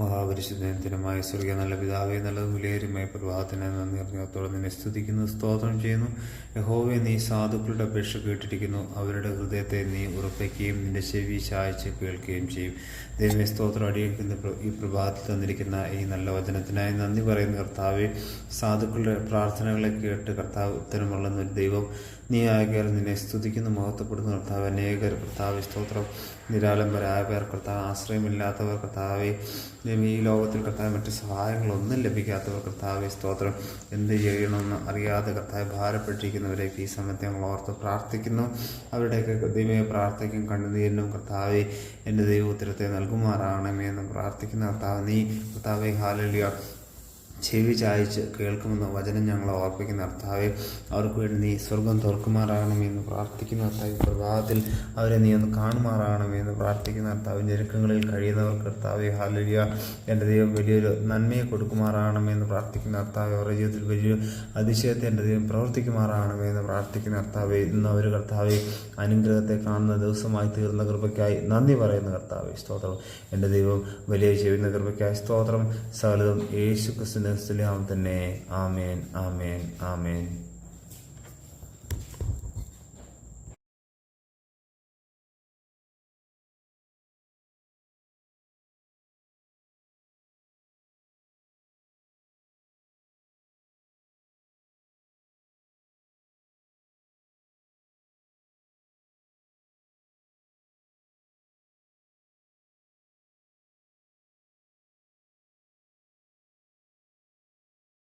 മഹാപരിശുദ്ധനത്തിനുമായ സ്വർഗീയ നല്ല പിതാവേ നല്ലത് വിലയേരുമായ പ്രഭാതത്തിന് നന്ദി അറിഞ്ഞത്തോടെ നിന്നെ സ്തുതിക്കുന്നു സ്തോത്രം ചെയ്യുന്നു. യഹോവെ നീ സാധുക്കളുടെ അപേക്ഷ കേട്ടിരിക്കുന്നു. അവരുടെ ഹൃദയത്തെ നീ ഉറപ്പിക്കുകയും നിന്റെ ചെവി ചായച്ച് കേൾക്കുകയും ചെയ്യും. ദൈവമേ സ്തോത്രം അടിയിക്കുന്ന ഈ പ്രഭാതത്തിൽ തന്നിരിക്കുന്ന ഈ നല്ല വചനത്തിനായി നന്ദി പറയുന്ന കർത്താവെ. സാധുക്കളുടെ പ്രാർത്ഥനകളെ കേട്ട് കർത്താവ് ഉത്തരമുള്ള ദൈവം നീ ആകയാൽ നിന്നെ സ്തുതിക്കുന്നു മഹത്വപ്പെടുന്നു കർത്താവ് അനേകർ കർത്താവ് സ്തോത്രം. നിരാലംബരായ പേർ കർത്താവ് ആശ്രയമില്ലാത്തവർ കർത്താവെ. ഈ ലോകത്തിൽ കർത്താവ് മറ്റ് സഹായങ്ങളൊന്നും ലഭിക്കാത്തവർ കർത്താവെ സ്തോത്രം. എന്ത് ചെയ്യണമെന്ന് അറിയാതെ കർത്താവ് ഭാരപ്പെട്ടിരിക്കുന്നവരേക്ക് ഈ സമയത്ത് ഞങ്ങൾ ഓർത്ത് പ്രാർത്ഥിക്കുന്നു. അവരുടെയൊക്കെ ദൈവമേ പ്രാർത്ഥിക്കും കണ്ണുനീരിനും കർത്താവെ എന്റെ ദൈവ ഉത്തരത്തെ നൽകുമാറാകണമേ എന്ന് പ്രാർത്ഥിക്കുന്ന. കർത്താവ് നീ കർത്താവെ ഹാലലിയ. ചെവി ചായച്ച് കേൾക്കുമെന്ന വചനം ഞങ്ങളെ ഓർപ്പിക്കുന്ന കർത്താവെ അവർക്ക് വേണ്ടി നീ സ്വർഗം തുറക്കുമാറാകണമെന്ന് പ്രാർത്ഥിക്കുന്ന കർത്താവ് പ്രഭാതത്തിൽ അവരെ നീ ഒന്ന് കാണുമാറാകണമെന്ന് പ്രാർത്ഥിക്കുന്ന കർത്താവ് ഞെരുക്കങ്ങളിൽ കഴിയുന്നവർ കർത്താവെ ഹാലരിയ എന്റെ ദൈവം വലിയൊരു നന്മയെ കൊടുക്കുമാറാകണമെന്ന് പ്രാർത്ഥിക്കുന്ന അർത്ഥാവ് അവരുടെ ജീവിതത്തിൽ വലിയൊരു അതിശയത്തെ എന്റെ ദൈവം പ്രവർത്തിക്കുമാറാകണമെന്ന് പ്രാർത്ഥിക്കുന്ന കർത്താവെ ഇന്ന് അവർ കർത്താവെ അനുഗ്രഹത്തെ കാണുന്ന ദിവസമായി തീർന്ന കൃപയ്ക്കായി നന്ദി പറയുന്ന കർത്താവെ സ്തോത്രം. എന്റെ ദൈവം വലിയ ചെയ്യുന്ന കൃപയ്ക്കായി സ്തോത്രം. സകലതും യേശു ക്രിസ്തുവിന്റെ സ്തുല്യാം തന്നെ. ആമേൻ ആമേൻ ആമേൻ.